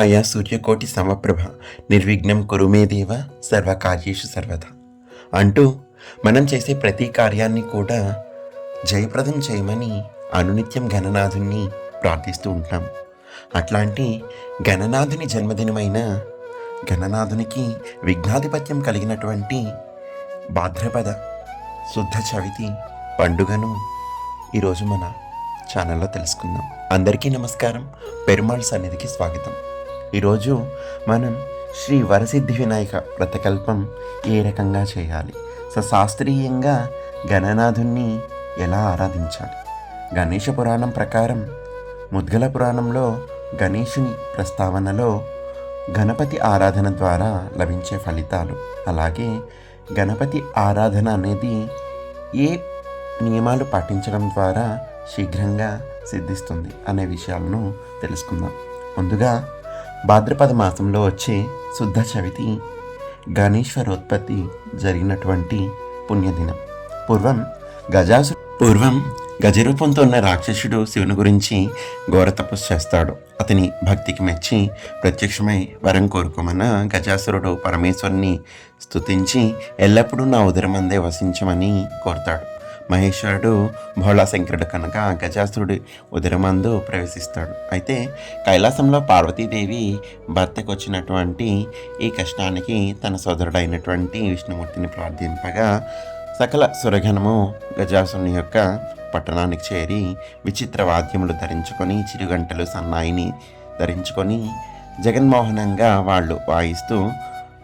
వక్రతుండ సూర్యకోటి సమప్రభ నిర్విఘ్నం కురుమే దేవ సర్వకార్యేషు సర్వదా. అంటూ మనం చేసే ప్రతి కార్యాన్ని కూడా జయప్రదం చేయమని అనునిత్యం గణనాథుణ్ణి ప్రార్థిస్తూ ఉంటాం. అట్లాంటి గణనాథుని జన్మదినమైన గణనాథునికి విఘ్నాధిపత్యం కలిగినటువంటి భాద్రపద శుద్ధ చవితి పండుగను ఈరోజు మన ఛానల్లో తెలుసుకుందాం. అందరికీ నమస్కారం. పెరుమాళ్ సన్నిధికి స్వాగతం. ఈరోజు మనం శ్రీ వరసిద్ధి వినాయక వ్రతకల్పం ఏ రకంగా చేయాలి? సో శాస్త్రీయంగా గణనాథుణ్ణి ఎలా ఆరాధించాలి? గణేష పురాణం ప్రకారం ముద్గల పురాణంలో గణేషుని ప్రస్తావనలో గణపతి ఆరాధన ద్వారా లభించే ఫలితాలు. అలాగే గణపతి ఆరాధన అనేది ఏ నియమాలు పాటించడం ద్వారా శీఘ్రంగా సిద్ధిస్తుంది అనే విషయాలను తెలుసుకుందాం. ముందుగా భాద్రపద మాసంలో వచ్చే శుద్ధ చవితి గణేశ్వరోత్పత్తి జరిగినటువంటి పుణ్యదినం. పూర్వం గజాసు పూర్వం గజరూపంతో ఉన్న రాక్షసుడు శివుని గురించి ఘోర తపస్సు చేస్తాడు. అతని భక్తికి మెచ్చి ప్రత్యక్షమై వరం కోరుకోమన్న గజాసురుడు పరమేశ్వరుని స్తుతించి ఎల్లప్పుడూ నా ఉదరమందే వసించమని కోరుతాడు. మహేశ్వరుడు భోళాశంకరుడు కనుక గజాసురుడి ఉదరమందు ప్రవేశిస్తాడు. అయితే కైలాసంలో పార్వతీదేవి భర్తకు వచ్చినటువంటి ఈ కష్టానికి తన సోదరుడైనటువంటి విష్ణుమూర్తిని ప్రార్థింపగా సకల సురగణము గజాసుని యొక్క పట్టణానికి చేరి విచిత్ర వాద్యములు ధరించుకొని చిరుగంటలు సన్నాయిని ధరించుకొని జగన్మోహనంగా వాళ్ళు వాయిస్తూ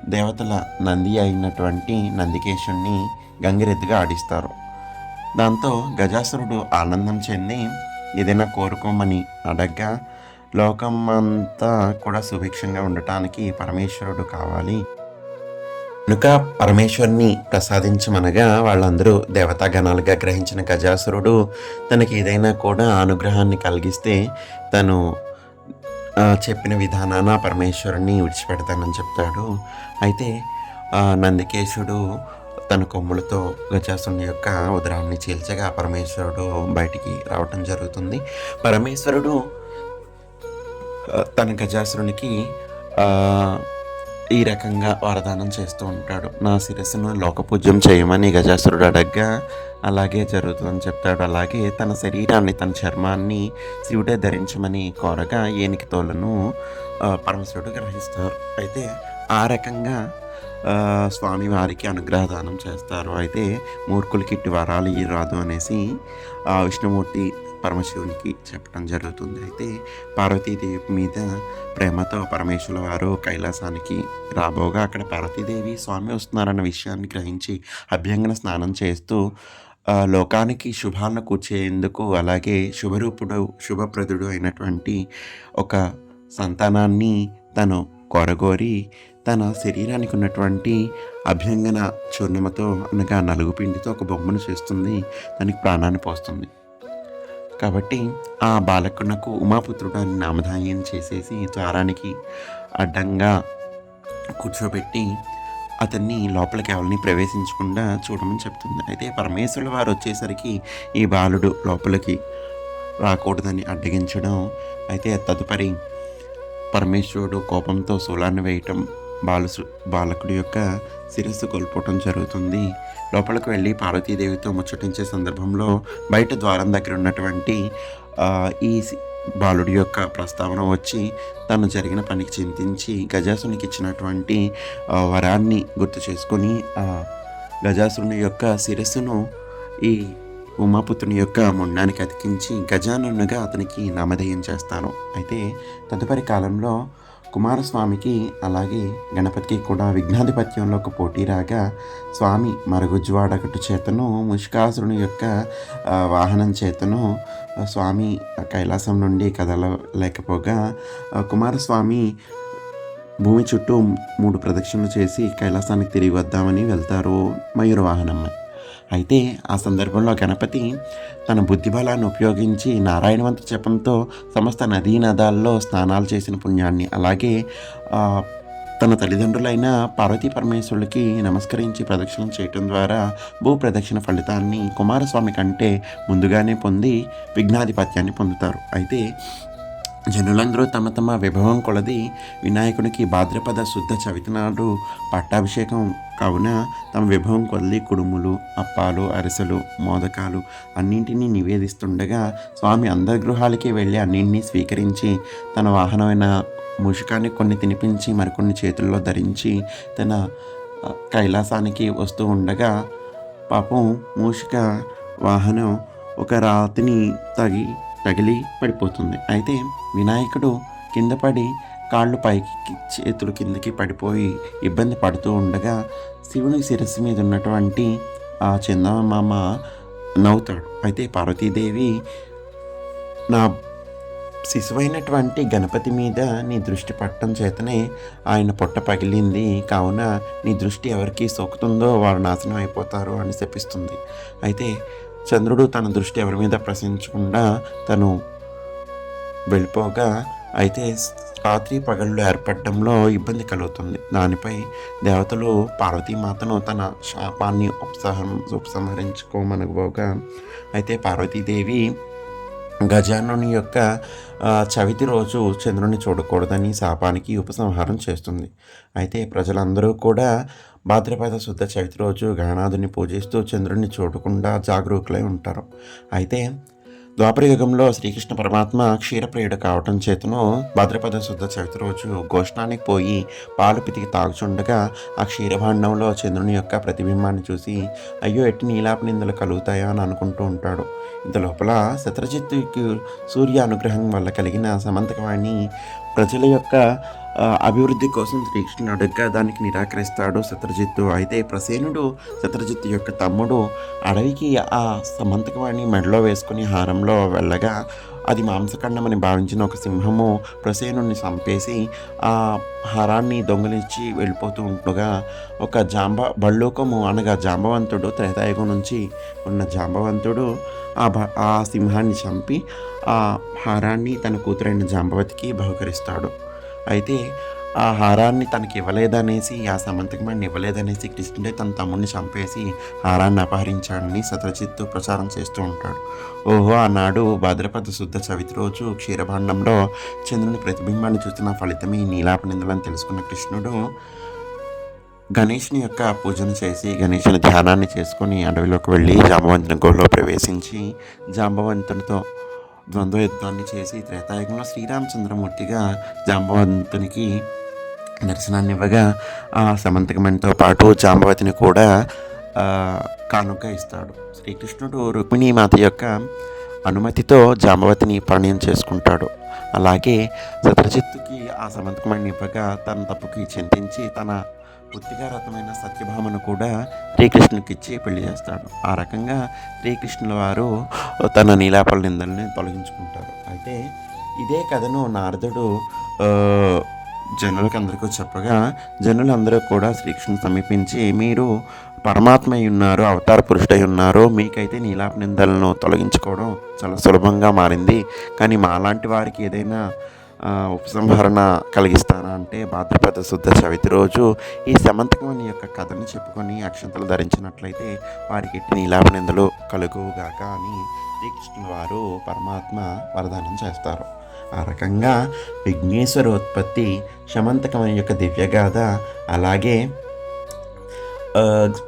దేవతల నంది అయినటువంటి నందికేశుణ్ణి గంగిరెద్దుగా ఆడిస్తారు. దాంతో గజాసురుడు ఆనందం చెంది ఏదైనా కోరుకోమని అడగ్గా లోకం అంతా కూడా సుభిక్షంగా ఉండటానికి పరమేశ్వరుడు కావాలి. కనుక పరమేశ్వరుని ప్రసాదించమనగా వాళ్ళందరూ దేవతా గణాలుగా గ్రహించిన గజాసురుడు తనకి ఏదైనా కూడా అనుగ్రహాన్ని కలిగిస్తే తను చెప్పిన విధానాన పరమేశ్వరుని విడిచిపెడతానని చెప్తాడు. అయితే నందికేశుడు తన కొమ్ములతో గజాసుని యొక్క ఉదరాన్ని చీల్చగా పరమేశ్వరుడు బయటికి రావటం జరుగుతుంది. పరమేశ్వరుడు తన గజాసురునికి ఈ రకంగా వరదానం చేస్తూ ఉంటాడు. నా శిరస్సును లోకపూజ్యం చేయమని గజాసురుడు అడగ్గా అలాగే జరుగుతుందని చెప్తాడు. అలాగే తన శరీరాన్ని తన చర్మాన్ని శివుడే ధరించమని కోరగా ఏనికి తోలను ఆ, పరమశివుడు గ్రహిస్తారు. అయితే ఆ రకంగా స్వామి వారికి అనుగ్రహదానం చేస్తారు. అయితే మూర్ఖులకి ఇట్టి వరాలు ఈ రాదు అనేసి ఆ విష్ణుమూర్తి పరమశివునికి చెప్పడం జరుగుతుంది. అయితే పార్వతీదేవి మీద ప్రేమతో పరమేశ్వర వారు కైలాసానికి రాబోగా అక్కడ పార్వతీదేవి స్వామి వస్తున్నారన్న విషయాన్ని గ్రహించి అభ్యంగన స్నానం చేస్తూ లోకానికి శుభాలను కూర్చేందుకు అలాగే శుభరూపుడు శుభప్రదుడు అయినటువంటి ఒక సంతానాన్ని తను కొరగోరి తన శరీరానికి ఉన్నటువంటి అభ్యంగన చూర్ణమతో అనగా నలుగు పిండితో ఒక బొమ్మను చేస్తుంది. దానికి ప్రాణాన్ని పోస్తుంది. కాబట్టి ఆ బాలకునకు ఉమాపుత్రుడు అని నామధాన్యం చేసేసి ద్వారానికి అడ్డంగా కూర్చోబెట్టి అతన్ని లోపలికి ఎవరిని ప్రవేశించకుండా చూడమని చెప్తుంది. అయితే పరమేశ్వరుడు వారు వచ్చేసరికి ఈ బాలుడు లోపలికి రాకూడదని అడ్డగించడం అయితే తదుపరి పరమేశ్వరుడు కోపంతో శూలాన్ని వేయటం బాలసు బాలకుడి యొక్క శిరస్సు కోల్పోవటం జరుగుతుంది. లోపలికి వెళ్ళి పార్వతీదేవితో ముచ్చటించే సందర్భంలో బయట ద్వారం దగ్గర ఉన్నటువంటి ఈ బాలుడి యొక్క ప్రస్తావన వచ్చి తను జరిగిన పనికి చింతించి గజాసునికి ఇచ్చినటువంటి వరాన్ని గుర్తు చేసుకొని ఆ గజాసుని యొక్క శిరస్సును ఈ ఉమాపుత్రుని యొక్క మొండానికి అతికించి గజానునిగా అతనికి నామధేయం చేస్తాను. అయితే తదుపరి కాలంలో కుమారస్వామికి అలాగే గణపతికి కూడా విఘ్నాధిపత్యంలో ఒక పోటీ రాగా స్వామి మరుగుజ్వాడకటు చేతను ముష్కాసురుని యొక్క వాహనం చేతను స్వామి కైలాసం నుండి కదలలేకపోగా కుమారస్వామి భూమి చుట్టూ మూడు ప్రదక్షిణలు చేసి కైలాసానికి తిరిగి వద్దామని వెళ్తారు మయూర వాహనమ్మ అయితే ఆ సందర్భంలో గణపతి తన బుద్ధిబలాన్ని ఉపయోగించి నారాయణవంత జపంతో సమస్త నదీ నదాల్లో స్నానాలు చేసిన పుణ్యాన్ని అలాగే తన తల్లిదండ్రులైన పార్వతీ పరమేశ్వరులకి నమస్కరించి ప్రదక్షిణం చేయటం ద్వారా భూ ప్రదక్షిణ ఫలితాన్ని కుమారస్వామి కంటే ముందుగానే పొంది విఘ్నాధిపత్యాన్ని పొందుతారు. అయితే జనులందరూ తమ తమ విభవం కొలది వినాయకునికి భాద్రపద శుద్ధ చవితి నాడు పట్టాభిషేకం కావున తమ విభవం కొలది కుడుములు అప్పాలు అరిసెలు మోదకాలు అన్నింటినీ నివేదిస్తుండగా స్వామి అందరి గృహాలకి వెళ్ళి అన్నింటినీ స్వీకరించి తన వాహనమైన ముషుకాన్ని కొన్ని తినిపించి మరికొన్ని చేతుల్లో ధరించి తన కైలాసానికి వస్తూ ఉండగా పాపం మూషిక వాహనం ఒక రాతిని తగి తగిలి పడిపోతుంది. అయితే వినాయకుడు కింద పడి కాళ్ళు పైకి చేతులు కిందకి పడిపోయి ఇబ్బంది పడుతూ ఉండగా శివుని శిరస్సు మీద ఉన్నటువంటి ఆ చందమామ నవ్వుతాడు. అయితే పార్వతీదేవి నా శిశువైనటువంటి గణపతి మీద నీ దృష్టి పట్టడం చేతనే ఆయన పొట్ట పగిలింది. కావున నీ దృష్టి ఎవరికి సోకుతుందో వారు నాశనం అయిపోతారు అని శపిస్తుంది. అయితే చంద్రుడు తన దృష్టి ఎవరి మీద ప్రశ్నించకుండా తను వెళ్ళిపోగా అయితే రాత్రి పగళ్ళు ఏర్పడడంలో ఇబ్బంది కలుగుతుంది. దానిపై దేవతలు పార్వతీమాతను తన శాపాన్ని ఉపసహం ఉపసంహరించుకోమనుకోగా అయితే పార్వతీదేవి గజానుని యొక్క చవితి రోజు చంద్రుని చూడకూడదని శాపానికి ఉపసంహారం చేస్తుంది. అయితే ప్రజలందరూ కూడా భాద్రపద శుద్ధ చవితి రోజు గణనాథుని పూజిస్తూ చంద్రుణ్ణి చూడకుండా జాగరూకులై ఉంటారు. అయితే ద్వాపర యుగంలో శ్రీకృష్ణ పరమాత్మ క్షీరప్రియుడు కావటం చేతను భాద్రపద శుద్ధ చవితి రోజు గోష్ఠానికి పోయి పాలు పితికి తాగుచుండగా ఆ క్షీరభాండంలో చంద్రుని యొక్క ప్రతిబింబాన్ని చూసి అయ్యో ఎట్టి నీలాప నిందలు కలుగుతాయా? అని అనుకుంటూ ఉంటాడు. ఇంత లోపల శత్రజిత్తుకి సూర్య అనుగ్రహం వల్ల కలిగిన సమంతకవాణి ప్రజల యొక్క అభివృద్ధి కోసం శ్రీకృష్ణుని అడుగ్గా దానికి నిరాకరిస్తాడు శత్రుజిత్తు. అయితే ప్రసేనుడు శత్రుజిత్తు యొక్క తమ్ముడు అడవికి ఆ సమంతకవాణి మెడలో వేసుకుని హారంలో వెళ్ళగా అది మాంసఖండమని భావించిన ఒక సింహము ప్రసేనుని చంపేసి ఆ హారాన్ని దొంగలించి వెళ్ళిపోతూ ఉండగా ఒక జాంబ బళ్ళోకము అనగా జాంబవంతుడు త్రేతాయుగం నుంచి ఉన్న జాంబవంతుడు ఆ భ ఆ సింహాన్ని చంపి ఆ హారాన్ని తన కూతురైన జాంబవతికి బహుకరిస్తాడు. అయితే ఆ హారాన్ని తనకి ఇవ్వలేదనేసి ఆ సమంతకమణి ఇవ్వలేదనేసి కృష్ణుడే తన తమ్ముడిని చంపేసి హారాన్ని అపహరించాడని సతరచిత్తు ప్రచారం చేస్తూ ఉంటాడు. ఓహో ఆనాడు భాద్రపద శుద్ధ చవితి రోజు క్షీరభాండంలో చంద్రుని ప్రతిబింబాన్ని చూసిన ఫలితమే ఈ నీలాపనిందలని తెలుసుకున్న కృష్ణుడు గణేష్ని యొక్క పూజను చేసి గణేషుని ధ్యానాన్ని చేసుకొని అడవిలోకి వెళ్ళి జాంబవంతుని గోలో ప్రవేశించి జాంబవంతునితో ద్వంద్వ యుద్ధాన్ని చేసి త్రేతాయుగంలో శ్రీరామచంద్రమూర్తిగా జాంబవంతునికి దర్శనాన్ని ఇవ్వగా ఆ సమంతకమణితో పాటు జాంబవతిని కూడా కానుక ఇస్తాడు. శ్రీకృష్ణుడు రుక్మిణీ మాత యొక్క అనుమతితో జాంబవతిని పరిణయం చేసుకుంటాడు. అలాగే శత్రుజిత్తుకి ఆ సమంతకమణిని ఇవ్వగా తన తప్పుకి చింతించి తన పుత్తిగా రథమైన సత్యభామను కూడా శ్రీకృష్ణునికి ఇచ్చి పెళ్ళి చేస్తాడు. ఆ రకంగా శ్రీకృష్ణుల వారు తన నీలాపల నిందల్ని తొలగించుకుంటారు. అయితే ఇదే కథను నారదుడు జనులకు అందరికీ చెప్పగా జనులందరూ కూడా శ్రీకృష్ణుని సమీపించి మీరు పరమాత్మయ్య ఉన్నారు అవతార పురుషుడై ఉన్నారు మీకైతే నీలాప నిందలను తొలగించుకోవడం చాలా సులభంగా మారింది. కానీ మాలాంటి వారికి ఏదైనా ఉపసంహరణ కలిగిస్తాను అంటే భాద్రపద శుద్ధ చవితి రోజు ఈ సమంతకమని యొక్క కథను చెప్పుకొని అక్షంతలు ధరించినట్లయితే వారికి ఎట్టి కలుగుగాక అని శ్రీకృష్ణుల వారు పరమాత్మ వరదానం చేస్తారు. ఆ రకంగా విఘ్నేశ్వర ఉత్పత్తి శమంతకమని యొక్క దివ్యగాథ అలాగే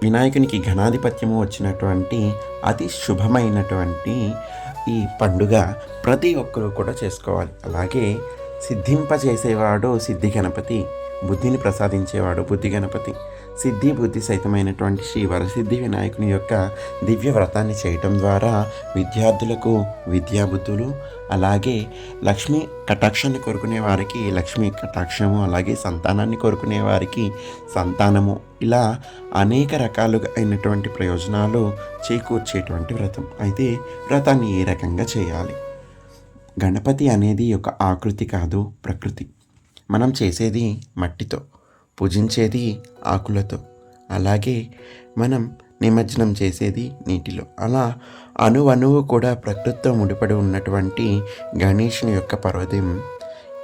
వినాయకునికి ఘనాధిపత్యము వచ్చినటువంటి అతి శుభమైనటువంటి ఈ పండుగ ప్రతి ఒక్కరూ కూడా చేసుకోవాలి. అలాగే సిద్ధింపజేసేవాడు సిద్ధి గణపతి బుద్ధిని ప్రసాదించేవాడు బుద్ధి గణపతి. సిద్ధి బుద్ధి సహితమైనటువంటి శ్రీ వరసిద్ధి వినాయకుని యొక్క దివ్య వ్రతాన్ని చేయటం ద్వారా విద్యార్థులకు విద్యాబుద్ధులు అలాగే లక్ష్మీ కటాక్షాన్ని కోరుకునే వారికి లక్ష్మీ కటాక్షము అలాగే సంతానాన్ని కోరుకునే వారికి సంతానము. ఇలా అనేక రకాలుగా అయినటువంటి ప్రయోజనాలు చేకూర్చేటువంటి వ్రతం. అయితే వ్రతాన్ని ఏ రకంగా చేయాలి? గణపతి అనేది ఒక ఆకృతి కాదు ప్రకృతి. మనం చేసేది మట్టితో. పూజించేది ఆకులతో. అలాగే మనం నిమజ్జనం చేసేది నీటిలో. అలా అణువణువు కూడా ప్రకృతితో ముడిపడి ఉన్నటువంటి గణేషుని యొక్క పర్వతం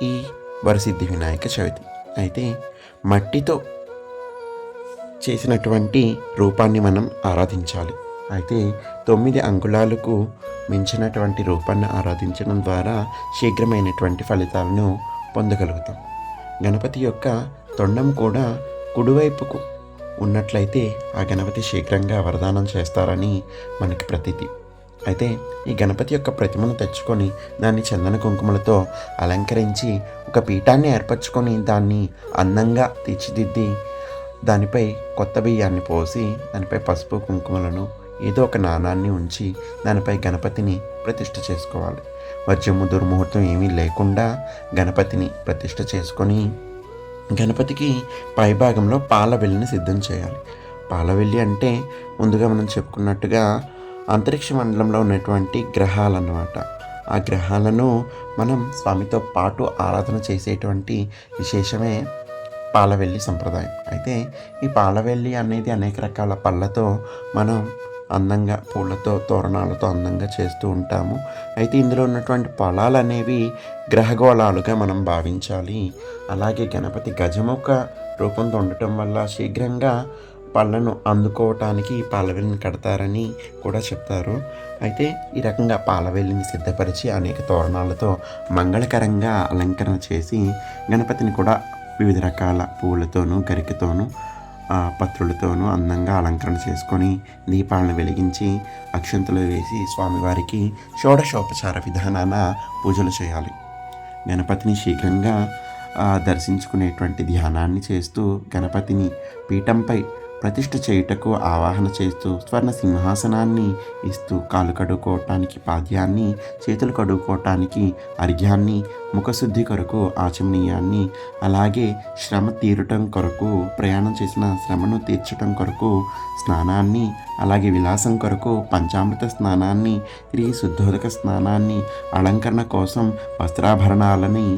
ఈ వరసిద్ధి వినాయక చవితి. అయితే మట్టితో చేసినటువంటి రూపాన్ని మనం ఆరాధించాలి. అయితే తొమ్మిది అంగుళాలకు మించినటువంటి రూపాన్ని ఆరాధించడం ద్వారా శీఘ్రమైనటువంటి ఫలితాలను పొందగలుగుతాం. గణపతి యొక్క తొండం కూడా కుడివైపుకు ఉన్నట్లయితే ఆ గణపతి శీఘ్రంగా వరదానం చేస్తారని మనకి ప్రతీతి. అయితే ఈ గణపతి యొక్క ప్రతిమను తెచ్చుకొని దాన్ని చందన కుంకుమలతో అలంకరించి ఒక పీఠాన్ని ఏర్పరచుకొని దాన్ని అందంగా తీర్చిదిద్ది దానిపై కొత్త బియ్యాన్ని పోసి దానిపై పసుపు కుంకుమలను ఏదో ఒక నాణాన్ని ఉంచి దానిపై గణపతిని ప్రతిష్ఠ చేసుకోవాలి. వర్జము దుర్ముహూర్తం ఏమీ లేకుండా గణపతిని ప్రతిష్ఠ చేసుకొని గణపతికి పైభాగంలో పాలవెల్లిని సిద్ధం చేయాలి. పాలవెల్లి అంటే ముందుగా మనం చెప్పుకున్నట్టుగా అంతరిక్ష మండలంలో ఉన్నటువంటి గ్రహాలు అన్నమాట ఆ గ్రహాలను మనం స్వామితో పాటు ఆరాధన చేసేటువంటి విశేషమే పాలవెల్లి సంప్రదాయం. అయితే ఈ పాలవెల్లి అనేది అనేక రకాల పళ్ళతో మనం అందంగా పూలతో తోరణాలతో అందంగా చేస్తూ ఉంటాము. అయితే ఇందులో ఉన్నటువంటి పొలాలు అనేవి గ్రహగోళాలుగా మనం భావించాలి. అలాగే గణపతి గజముఖ రూపంతో ఉండటం వల్ల శీఘ్రంగా పళ్ళను అందుకోవటానికి పాలవెల్లిని కడతారని కూడా చెప్తారు. అయితే ఈ రకంగా పాలవెల్లిని సిద్ధపరిచి అనేక తోరణాలతో మంగళకరంగా అలంకరణ చేసి గణపతిని కూడా వివిధ రకాల పూలతోనూ గరికతోనూ పత్రులతోనూ అందంగా అలంకరణ చేసుకొని దీపాలను వెలిగించి అక్షంతలు వేసి స్వామివారికి షోడశోపచార విధానాన పూజలు చేయాలి. గణపతిని శీఘ్రంగా దర్శించుకునేటువంటి ధ్యానాన్ని చేస్తూ గణపతిని పీఠంపై ప్రతిష్ఠ చేయుటకు ఆవాహన చేస్తూ స్వర్ణ సింహాసనాన్ని ఇస్తూ కాలు కడుక్కోవటానికి పాద్యాన్ని చేతులు కడుక్కోవటానికి అర్ఘ్యాన్ని ముఖశుద్ధి కొరకు ఆచమనీయాన్ని అలాగే శ్రమ తీరటం కొరకు ప్రయాణం చేసిన శ్రమను తీర్చటం కొరకు స్నానాన్ని అలాగే విలాసం కొరకు పంచామృత స్నానాన్ని తిరిగి శుద్ధోదక స్నానాన్ని అలంకరణ కోసం వస్త్రాభరణాలని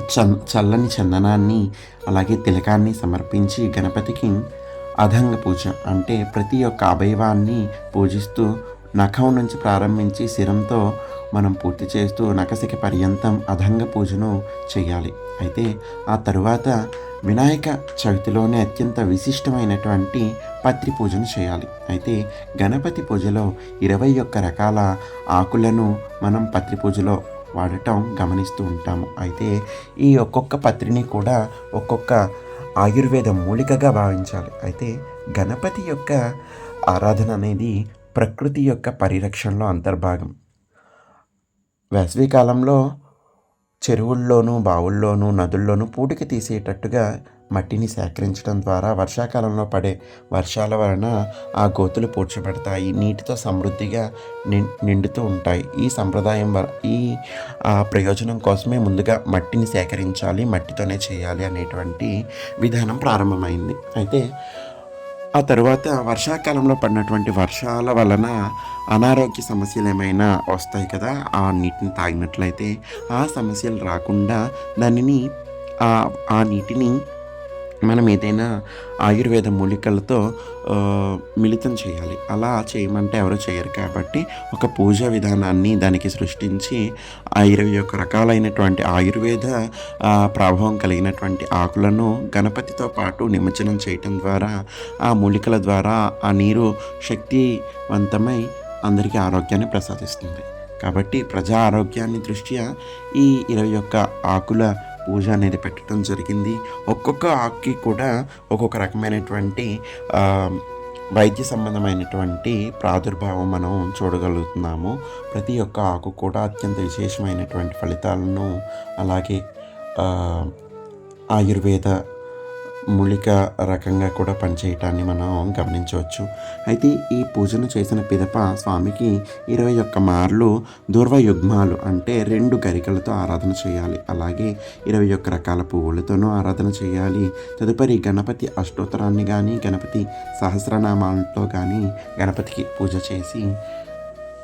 చన్ చల్లని చందనాన్ని అలాగే తిలకాన్ని సమర్పించి గణపతికి అధంగ పూజ అంటే ప్రతి ఒక్క అవయవాన్ని పూజిస్తూ నఖం నుంచి ప్రారంభించి శిరంతో మనం పూర్తి చేస్తూ నఖసిక పర్యంతం అధంగ పూజను చేయాలి. అయితే ఆ తరువాత వినాయక చవితిలోనే అత్యంత విశిష్టమైనటువంటి పత్రి పూజను చేయాలి. అయితే గణపతి పూజలో ఇరవై ఒక్క రకాల ఆకులను మనం పత్రి పూజలో వాడటం గమనిస్తూ ఉంటాము. అయితే ఈ ఒక్కొక్క పత్రిని కూడా ఒక్కొక్క ఆయుర్వేద మూలికగా భావించాలి. అయితే గణపతి యొక్క ఆరాధన అనేది ప్రకృతి యొక్క పరిరక్షణలో అంతర్భాగం. వేసవికాలంలో చెరువుల్లోనూ బావుల్లోనూ నదుల్లోనూ పూటికి తీసేటట్టుగా మట్టిని సేకరించడం ద్వారా వర్షాకాలంలో పడే వర్షాల వలన ఆ గోతులు పూడ్చబడతాయి. నీటితో సమృద్ధిగా నిం నిండుతూ ఉంటాయి. ఈ సంప్రదాయం ఈ ఆ ప్రయోజనం కోసమే ముందుగా మట్టిని సేకరించాలి మట్టితోనే చేయాలి అనేటువంటి విధానం ప్రారంభమైంది. అయితే ఆ తర్వాత వర్షాకాలంలో పడినటువంటి వర్షాల వలన అనారోగ్య సమస్యలు ఏమైనా వస్తాయి కదా ఆ నీటిని తాగినట్లయితే ఆ సమస్యలు రాకుండా దానిని ఆ నీటిని మనం ఏదైనా ఆయుర్వేద మూలికలతో మిళితం చేయాలి. అలా చేయమంటే ఎవరు చేయరు. కాబట్టి ఒక పూజా విధానాన్ని దానికి సృష్టించి ఆ ఇరవై ఒక్క రకాలైనటువంటి ఆయుర్వేద ప్రభావం కలిగినటువంటి ఆకులను గణపతితో పాటు నిమజ్జనం చేయటం ద్వారా ఆ మూలికల ద్వారా ఆ నీరు శక్తివంతమై అందరికీ ఆరోగ్యాన్ని ప్రసాదిస్తుంది. కాబట్టి ప్రజా ఆరోగ్యాన్ని దృష్ట్యా ఈ ఇరవై ఒక్క ఆకుల పూజ అనేది పెట్టడం జరిగింది. ఒక్కొక్క ఆకుకి కూడా ఒక్కొక్క రకమైనటువంటి వైద్య సంబంధమైనటువంటి ప్రాదుర్భావం మనం చూడగలుగుతున్నాము. ప్రతి ఒక్క ఆకు కూడా అత్యంత విశేషమైనటువంటి ఫలితాలను అలాగే ఆయుర్వేద మూలిక రకంగా కూడా పనిచేయటాన్ని మనం గమనించవచ్చు. అయితే ఈ పూజను చేసిన పిదప స్వామికి ఇరవై ఒక్క మార్లు దూర్వ యుగ్మాలు అంటే రెండు గరికలతో ఆరాధన చేయాలి. అలాగే ఇరవై ఒక్క రకాల పువ్వులతోనూ ఆరాధన చేయాలి. తదుపరి గణపతి అష్టోత్తరాన్ని కానీ గణపతి సహస్రనామాలతో కానీ గణపతికి పూజ చేసి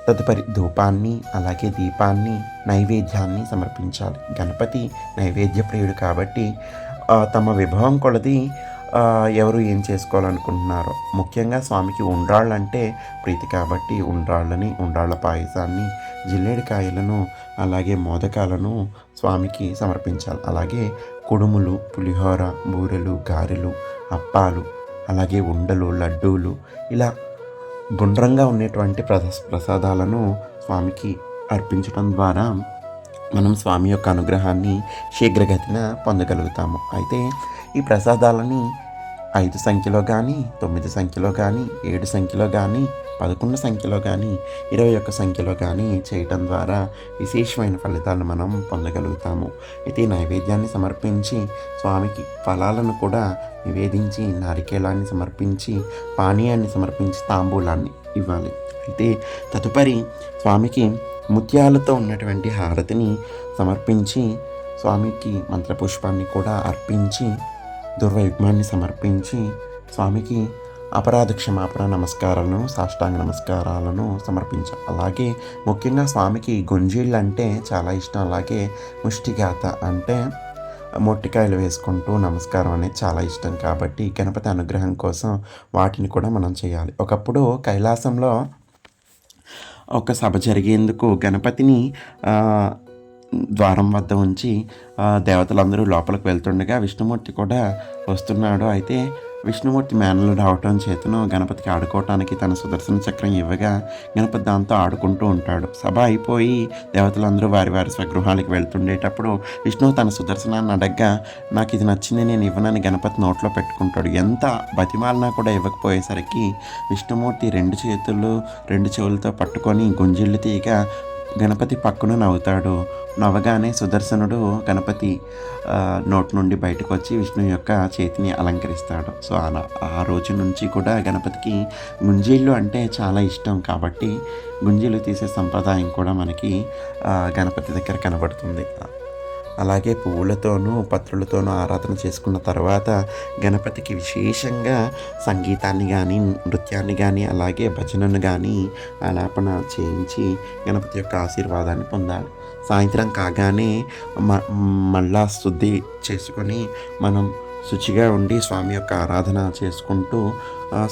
తదుపరి ధూపాన్ని అలాగే దీపాన్ని నైవేద్యాన్ని సమర్పించాలి. గణపతి నైవేద్య ప్రియుడు కాబట్టి తమ విభవం కొలది ఎవరు ఏం చేసుకోవాలనుకుంటున్నారో. ముఖ్యంగా స్వామికి ఉండ్రాళ్ళంటే ప్రీతి కాబట్టి ఉండ్రాళ్ళని ఉండ్రాళ్ళ పాయసాన్ని జిల్లేడికాయలను అలాగే మోదకాలను స్వామికి సమర్పించాలి. అలాగే కుడుములు పులిహోర బూరెలు గారెలు అప్పాలు అలాగే ఉండలు లడ్డూలు ఇలా గుండ్రంగా ఉండేటువంటి ప్రస ప్రసాదాలను స్వామికి అర్పించడం ద్వారా మనం స్వామి యొక్క అనుగ్రహాన్ని శీఘ్రగతిన పొందగలుగుతాము. అయితే ఈ ప్రసాదాలని ఐదు సంఖ్యలో కానీ తొమ్మిది సంఖ్యలో కానీ ఏడు సంఖ్యలో కానీ పదకొండు సంఖ్యలో కానీ ఇరవై ఒక్క సంఖ్యలో కానీ చేయటం ద్వారా విశేషమైన ఫలితాలను మనం పొందగలుగుతాము. అయితే ఈ నైవేద్యాన్ని సమర్పించి స్వామికి ఫలాలను కూడా నివేదించి నారికేళాన్ని సమర్పించి పానీయాన్ని సమర్పించి తాంబూలాన్ని ఇవ్వాలి. అయితే తదుపరి స్వామికి ముత్యాలతో ఉన్నటువంటి హారతిని సమర్పించి స్వామికి మంత్రపుష్పాన్ని కూడా అర్పించి దుర్వయుగ్మాన్ని సమర్పించి స్వామికి అపరాధ క్షమాపణ నమస్కారాలను సాష్టాంగ నమస్కారాలను సమర్పించ అలాగే ముఖ్యంగా స్వామికి గుంజీళ్ళు అంటే చాలా ఇష్టం. అలాగే ముష్టిగాత అంటే మొట్టికాయలు వేసుకుంటూ నమస్కారం అనేది చాలా ఇష్టం. కాబట్టి గణపతి అనుగ్రహం కోసం వాటిని కూడా మనం చేయాలి. ఒకప్పుడు కైలాసంలో ఒక సభ జరిగేందుకు గణపతిని ద్వారం వద్ద ఉంచి దేవతలందరూ లోపలికి వెళ్తుండగా విష్ణుమూర్తి కూడా వస్తున్నాడు. అయితే విష్ణుమూర్తి మేనలు రావటం చేతను గణపతికి ఆడుకోవటానికి తన సుదర్శన చక్రం ఇవ్వగా గణపతి దాంతో ఆడుకుంటూ ఉంటాడు. సభ అయిపోయి దేవతలందరూ వారి వారి స్వగృహాలకు వెళ్తుండేటప్పుడు విష్ణువు తన సుదర్శనాన్ని అడగ్గా నాకు ఇది నచ్చింది నేను ఇవ్వనని గణపతి నోట్లో పెట్టుకుంటాడు. ఎంత బతిమాలినా కూడా ఇవ్వకపోయేసరికి విష్ణుమూర్తి రెండు చేతులు రెండు చెవులతో పట్టుకొని గుంజిళ్ళు తీయగా గణపతి పక్కన నవ్వుతాడు. నవ్వగానే సుదర్శనుడు గణపతి నోటి నుండి బయటకు వచ్చి విష్ణు యొక్క చేతిని అలంకరిస్తాడు. సో ఆ ఆ రోజు నుంచి కూడా గణపతికి గుంజీళ్ళు అంటే చాలా ఇష్టం కాబట్టి గుంజీలు తీసే సంప్రదాయం కూడా మనకి గణపతి దగ్గర కనబడుతుంది. అలాగే పువ్వులతోనూ పత్రులతోనూ ఆరాధన చేసుకున్న తర్వాత గణపతికి విశేషంగా సంగీతాన్ని కానీ నృత్యాన్ని కానీ అలాగే భజనను కానీ ఆలాపన చేయించి గణపతి యొక్క ఆశీర్వాదాన్ని పొందాలి. సాయంత్రం కాగానే మ మళ్ళా శుద్ధి చేసుకొని మనం శుచిగా ఉండి స్వామి యొక్క ఆరాధన చేసుకుంటూ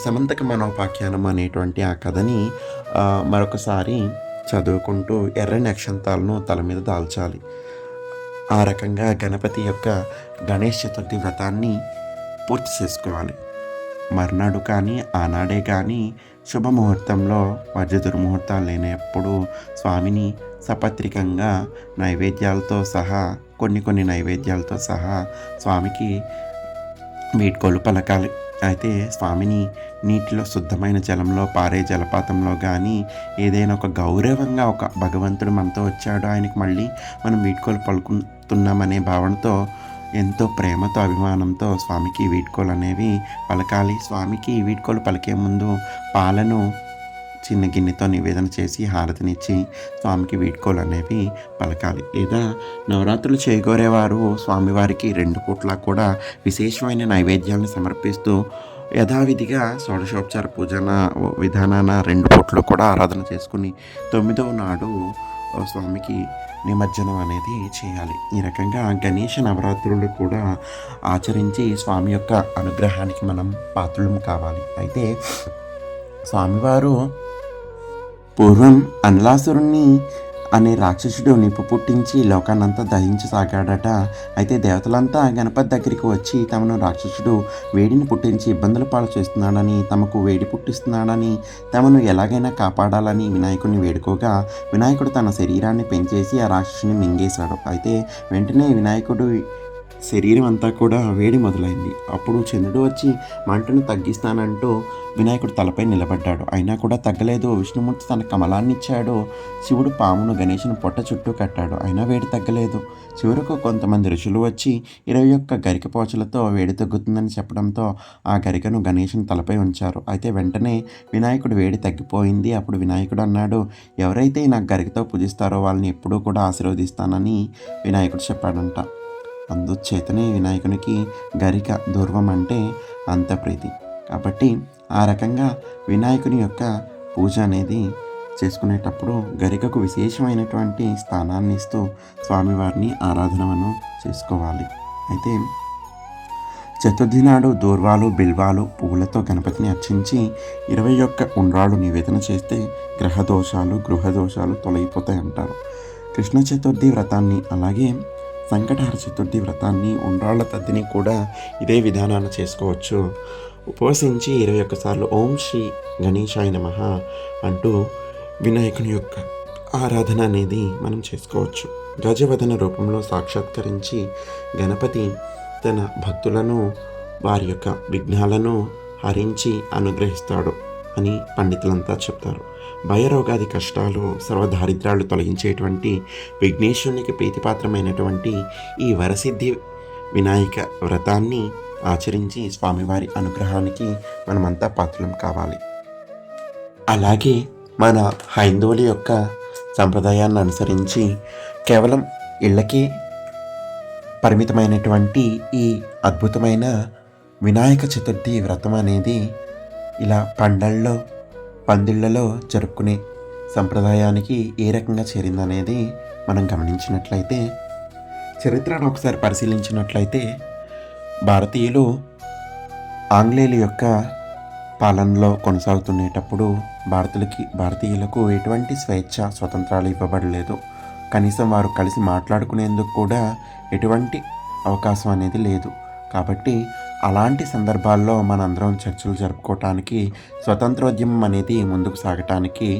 సమంతక మనోపాఖ్యానం అనేటువంటి ఆ కథని మరొకసారి చదువుకుంటూ ఎర్రని అక్షంతాలను తల మీద దాల్చాలి. ఆ రకంగా గణపతి యొక్క గణేష్ చతుర్థి వ్రతాన్ని పూర్తి చేసుకోవాలి. మర్నాడు కానీ ఆనాడే కానీ శుభముహూర్తంలో మధ్య దుర్ముహూర్తాలు లేనప్పుడు స్వామిని సపత్రికంగా నైవేద్యాలతో సహా కొన్ని కొన్ని నైవేద్యాలతో సహా స్వామికి వీడ్కోలు పలకాలి. అయితే స్వామిని నీటిలో శుద్ధమైన జలంలో పారే జలపాతంలో కానీ ఏదైనా ఒక గౌరవంగా ఒక భగవంతుడు మనతో వచ్చాడు ఆయనకి మళ్ళీ మనం వీడ్కోలు పలుకు చెప్తున్నామనే భావనతో ఎంతో ప్రేమతో అభిమానంతో స్వామికి వీడ్కోలు అనేవి పలకాలి. స్వామికి వీడ్కోలు పలికే ముందు పాలను చిన్న గిన్నెతో నివేదన చేసి హారతినిచ్చి స్వామికి వీడ్కోలు అనేవి పలకాలి. లేదా నవరాత్రులు చేకూరేవారు స్వామివారికి రెండు పూట్ల కూడా విశేషమైన నైవేద్యాలను సమర్పిస్తూ యథావిధిగా షోడశోపచార పూజన విధానాన రెండు పూట్లు కూడా ఆరాధన చేసుకుని తొమ్మిదవ నాడు స్వామికి నిమజ్జనం అనేది చేయాలి. ఈ రకంగా గణేష నవరాత్రులు కూడా ఆచరించి స్వామి యొక్క అనుగ్రహానికి మనం పాత్రలం కావాలి. అయితే స్వామివారు పూర్వం అన్లాసురుణ్ణి అనే రాక్షసుడు నిప్పు పుట్టించి లోకాన్నంతా దహించసాగాడట. అయితే దేవతలంతా గణపతి దగ్గరికి వచ్చి తమను రాక్షసుడు వేడిని పుట్టించి ఇబ్బందుల పాలు చేస్తున్నాడని తమకు వేడి పుట్టిస్తున్నాడని తమను ఎలాగైనా కాపాడాలని వినాయకుడిని వేడుకోగా వినాయకుడు తన శరీరాన్ని పెంచేసి ఆ రాక్షసుని మింగేశాడు. అయితే వెంటనే వినాయకుడు శరీరం అంతా కూడా వేడి మొదలైంది. అప్పుడు చంద్రుడు వచ్చి మంటను తగ్గిస్తానంటూ వినాయకుడు తలపై నిలబడ్డాడు. అయినా కూడా తగ్గలేదు. విష్ణుమూర్తి తన కమలాన్ని ఇచ్చాడు. శివుడు పామును గణేషుని పొట్ట చుట్టూ కట్టాడు. అయినా వేడి తగ్గలేదు. చివరకు కొంతమంది ఋషులు వచ్చి ఇరవై ఒక్క గరిక పోచలతో వేడి తగ్గుతుందని చెప్పడంతో ఆ గరికను గణేషుని తలపై ఉంచారు. అయితే వెంటనే వినాయకుడు వేడి తగ్గిపోయింది. అప్పుడు వినాయకుడు అన్నాడు ఎవరైతే నాకు గరికతో పూజిస్తారో వాళ్ళని ఎప్పుడూ కూడా ఆశీర్వదిస్తానని వినాయకుడు చెప్పాడంట. అందుచేతనే వినాయకునికి గరిక దూర్వం అంటే అంత ప్రీతి. కాబట్టి ఆ రకంగా వినాయకుని యొక్క పూజ అనేది చేసుకునేటప్పుడు గరికకు విశేషమైనటువంటి స్థానాన్ని ఇస్తూ స్వామివారిని ఆరాధనను చేసుకోవాలి. అయితే చతుర్థి నాడు దూర్వాలు బిల్వాలు పువ్వులతో గణపతిని అర్చించి ఇరవై ఒక్క ఉండ్రాళ్ళు నివేదన చేస్తే గ్రహ దోషాలు గృహ దోషాలు తొలగిపోతాయి అంటారు కృష్ణ చతుర్థి వ్రతాన్ని అలాగే సంకటహర చతుర్థి వ్రతాన్ని ఉండ్రాళ్ళ తద్దిని కూడా ఇదే విధానాన్ని చేసుకోవచ్చు. ఉపవసించి ఇరవై ఒక్కసార్లు ఓం శ్రీ గణేశాయ నమ అంటూ వినాయకుని యొక్క ఆరాధన అనేది మనం చేసుకోవచ్చు. గజవదన రూపంలో సాక్షాత్కరించి గణపతి తన భక్తులను వారి యొక్క విఘ్నాలను హరించి అనుగ్రహిస్తాడు అని పండితులంతా చెప్తారు. భయరోగాది కష్టాలు సర్వదారిద్రాలు తొలగించేటువంటి విఘ్నేశ్వరునికి ప్రీతిపాత్రమైనటువంటి ఈ వరసిద్ధి వినాయక వ్రతాన్ని ఆచరించి స్వామివారి అనుగ్రహానికి మనమంతా పాత్రలం కావాలి. అలాగే మన హైందవుల యొక్క సంప్రదాయాన్ని అనుసరించి కేవలం ఇళ్ళకి పరిమితమైనటువంటి ఈ అద్భుతమైన వినాయక చతుర్థి వ్రతం అనేది ఇలా పండల్లో పందిళ్ళలో జరుపుకునే సంప్రదాయానికి ఏ రకంగా చేరిందనేది మనం గమనించినట్లయితే చరిత్రను ఒకసారి పరిశీలించినట్లయితే భారతీయులు ఆంగ్లేయుల యొక్క పాలనలో కొనసాగుతునేటప్పుడు భారతులకి భారతీయులకు ఎటువంటి స్వేచ్ఛ స్వతంత్రాలు ఇవ్వబడలేదు. కనీసం వారు కలిసి మాట్లాడుకునేందుకు కూడా ఎటువంటి అవకాశం అనేది లేదు. కాబట్టి అలాంటి సందర్భాల్లో మనందరం చర్చలు జరుపుకోవటానికి స్వతంత్రోద్యమం అనేది ముందుకు సాగటానికి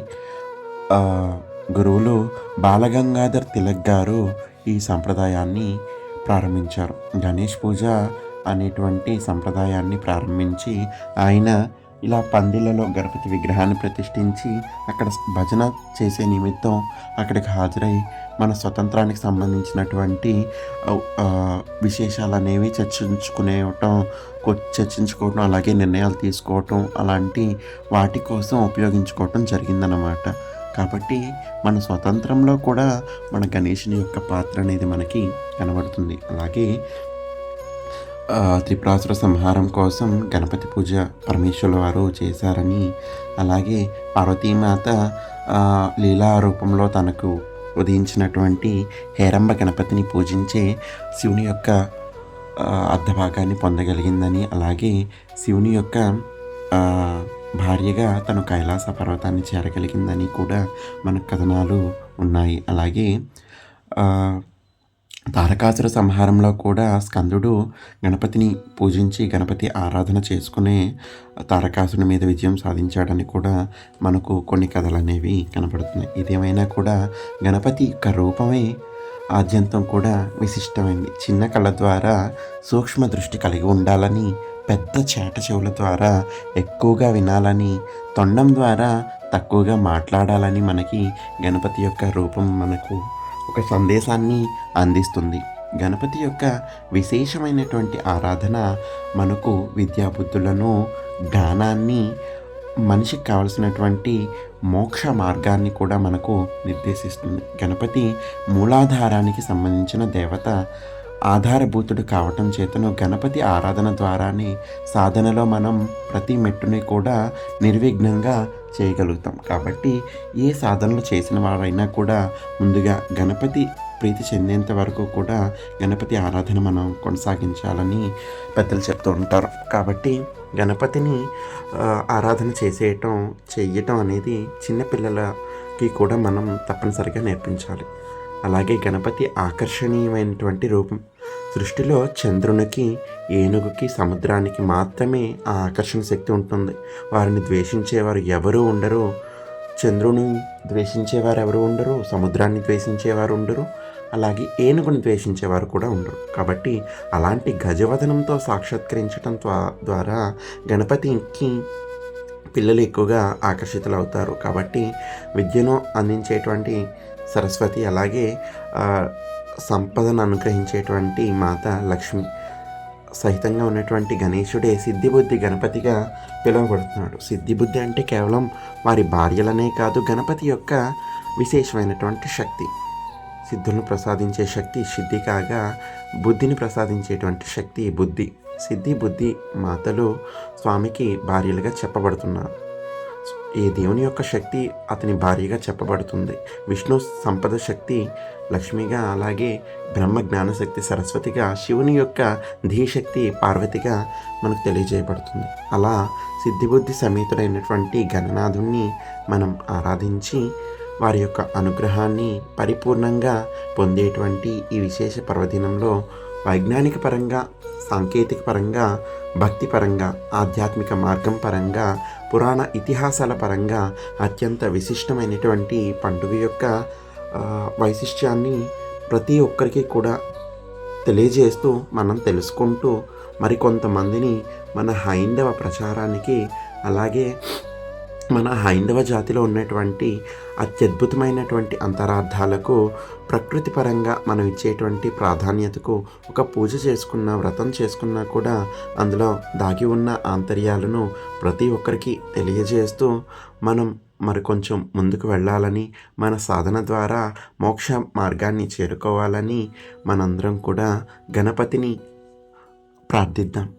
గురువులు బాలగంగాధర్ తిలక్ గారు ఈ సంప్రదాయాన్ని ప్రారంభించారు. గణేష్ పూజ అనేటువంటి సంప్రదాయాన్ని ప్రారంభించి ఆయన ఇలా పందిళ్ళలో గణపతి విగ్రహాన్ని ప్రతిష్ఠించి అక్కడ భజన చేసే నిమిత్తం అక్కడికి హాజరై మన స్వతంత్రానికి సంబంధించినటువంటి విశేషాలు అనేవి చర్చించుకునేవటం చర్చించుకోవటం అలాగే నిర్ణయాలు తీసుకోవటం అలాంటి వాటి కోసం ఉపయోగించుకోవటం జరిగిందన్నమాట. కాబట్టి మన స్వతంత్రంలో కూడా మన గణేషుని యొక్క పాత్ర అనేది మనకి కనబడుతుంది. అలాగే త్రిపురాసుర సంహారం కోసం గణపతి పూజ పరమేశ్వరుల వారు చేశారని అలాగే పార్వతీమాత లీలా రూపంలో తనకు ఉదయించినటువంటి హేరంబ గణపతిని పూజించే శివుని యొక్క అర్ధభాగాన్ని పొందగలిగిందని అలాగే శివుని యొక్క భార్యగా తను కైలాస పర్వతాన్ని చేరగలిగిందని కూడా మన కథనాలు ఉన్నాయి. అలాగే తారకాసుర సంహారంలో కూడా స్కందుడు గణపతిని పూజించి గణపతి ఆరాధన చేసుకునే తారకాసుని మీద విజయం సాధించాడని కూడా మనకు కొన్ని కథలు అనేవి కనపడుతున్నాయి ఇదేమైనా కూడా గణపతి యొక్క రూపమే ఆద్యంతం కూడా విశిష్టమైంది. చిన్న కళ ద్వారా సూక్ష్మ దృష్టి కలిగి ఉండాలని పెద్ద చేట చెవుల ద్వారా ఎక్కువగా వినాలని తొండం ద్వారా తక్కువగా మాట్లాడాలని మనకి గణపతి యొక్క రూపం మనకు ఒక సందేశాన్ని అందిస్తుంది. గణపతి యొక్క విశేషమైనటువంటి ఆరాధన మనకు విద్యాబుద్ధులను జ్ఞానాన్ని మనిషికి కావలసినటువంటి మోక్ష మార్గాన్ని కూడా మనకు నిర్దేశిస్తుంది. గణపతి మూలాధారానికి సంబంధించిన దేవత ఆధారభూతుడు కావటం చేతను గణపతి ఆరాధన ద్వారానే సాధనలో మనం ప్రతి మెట్టుని కూడా నిర్విఘ్నంగా చేయగలుగుతాం. కాబట్టి ఏ సాధనలు చేసిన వారైనా కూడా ముందుగా గణపతి ప్రీతి చెందేంత వరకు కూడా గణపతి ఆరాధన మనం కొనసాగించాలని పెద్దలు చెప్తూ ఉంటారు. కాబట్టి గణపతిని ఆరాధన చేసేయటం చెయ్యటం అనేది చిన్నపిల్లలకి కూడా మనం తప్పనిసరిగా నేర్పించాలి. అలాగే గణపతి ఆకర్షణీయమైనటువంటి రూపం సృష్టిలో చంద్రునికి ఏనుగుకి సముద్రానికి మాత్రమే ఆ ఆకర్షణ శక్తి ఉంటుంది. వారిని ద్వేషించేవారు ఎవరూ ఉండరు. చంద్రుని ద్వేషించేవారు ఎవరు ఉండరు. సముద్రాన్ని ద్వేషించేవారు ఉండరు. అలాగే ఏనుగుని ద్వేషించేవారు కూడా ఉండరు. కాబట్టి అలాంటి గజవదనంతో సాక్షాత్కరించడం ద్వారా గణపతికి పిల్లలు ఎక్కువగా ఆకర్షితులు అవుతారు కాబట్టి విద్యను అందించేటువంటి సరస్వతి అలాగే సంపదను అనుగ్రహించేటువంటి మాత లక్ష్మి. సహితంగా ఉన్నటువంటి గణేశుడే సిద్ధిబుద్ధి గణపతిగా పిలువబడుతున్నాడు. సిద్ధిబుద్ధి అంటే కేవలం వారి భార్యలనే కాదు గణపతి యొక్క విశేషమైనటువంటి శక్తి. సిద్ధులను ప్రసాదించే శక్తి సిద్ధి కాగా బుద్ధిని ప్రసాదించేటువంటి శక్తి బుద్ధి. సిద్ధి బుద్ధి మాతలు స్వామికి భార్యలుగా చెప్పబడుతున్నారు. ఈ దేవుని యొక్క శక్తి అతని భార్యగా చెప్పబడుతుంది. విష్ణు సంపద శక్తి లక్ష్మిగా అలాగే బ్రహ్మ జ్ఞానశక్తి సరస్వతిగా శివుని యొక్క ధీశక్తి పార్వతిగా మనకు తెలియజేయబడుతుంది. అలా సిద్ధిబుద్ధి సమేతుడైనటువంటి గణనాథుణ్ణి మనం ఆరాధించి వారి యొక్క అనుగ్రహాన్ని పరిపూర్ణంగా పొందేటువంటి ఈ విశేష పర్వదినంలో వైజ్ఞానిక పరంగా సాంకేతిక పరంగా భక్తిపరంగా ఆధ్యాత్మిక మార్గం పరంగా పురాణ ఇతిహాసాల పరంగా అత్యంత విశిష్టమైనటువంటి పండుగ యొక్క వైశిష్ట్యాన్ని ప్రతి ఒక్కరికి కూడా తెలియజేస్తూ మనం తెలుసుకుంటూ మరికొంతమందిని మన హైందవ ప్రచారానికి అలాగే మన హైందవ జాతిలో ఉన్నటువంటి అత్యద్భుతమైనటువంటి అంతరార్థాలకు ప్రకృతి పరంగా మనం ఇచ్చేటువంటి ప్రాధాన్యతకు ఒక పూజ చేసుకున్న వ్రతం చేసుకున్నా కూడా అందులో దాగి ఉన్న ఆంతర్యాలను ప్రతి ఒక్కరికి తెలియజేస్తూ మనం మరి కొంచెం ముందుకు వెళ్ళాలని మన సాధన ద్వారా మోక్ష మార్గాన్ని చేరుకోవాలని మనందరం కూడా గణపతిని ప్రార్థిద్దాం.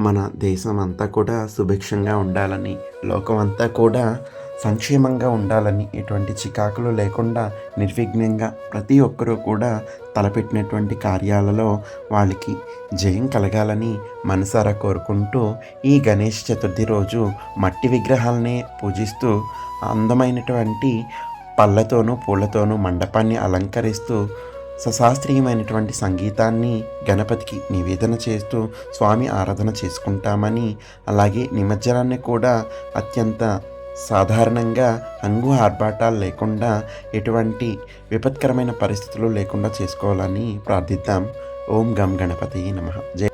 మన దేశం అంతా కూడా సుభిక్షంగా ఉండాలని లోకం అంతా కూడా సంక్షేమంగా ఉండాలని ఎటువంటి చికాకులు లేకుండా నిర్విఘ్నంగా ప్రతి ఒక్కరూ కూడా తలపెట్టినటువంటి కార్యాలలో వాళ్ళకి జయం కలగాలని మనసారా కోరుకుంటూ ఈ గణేష్ చతుర్థి రోజు మట్టి విగ్రహాలనే పూజిస్తూ అందమైనటువంటి పళ్ళతోనూ పూలతోనూ మండపాన్ని అలంకరిస్తూ సశాస్త్రీయమైనటువంటి సంగీతాన్ని గణపతికి నివేదన చేస్తూ స్వామి ఆరాధన చేసుకుంటామని అలాగే నిమజ్జనాన్ని కూడా అత్యంత సాధారణంగా హంగు ఆర్భాటాలు లేకుండా ఎటువంటి విపత్కరమైన పరిస్థితులు లేకుండా చేసుకోవాలని ప్రార్థిద్దాం. ఓం గం గణపతి నమ. జయ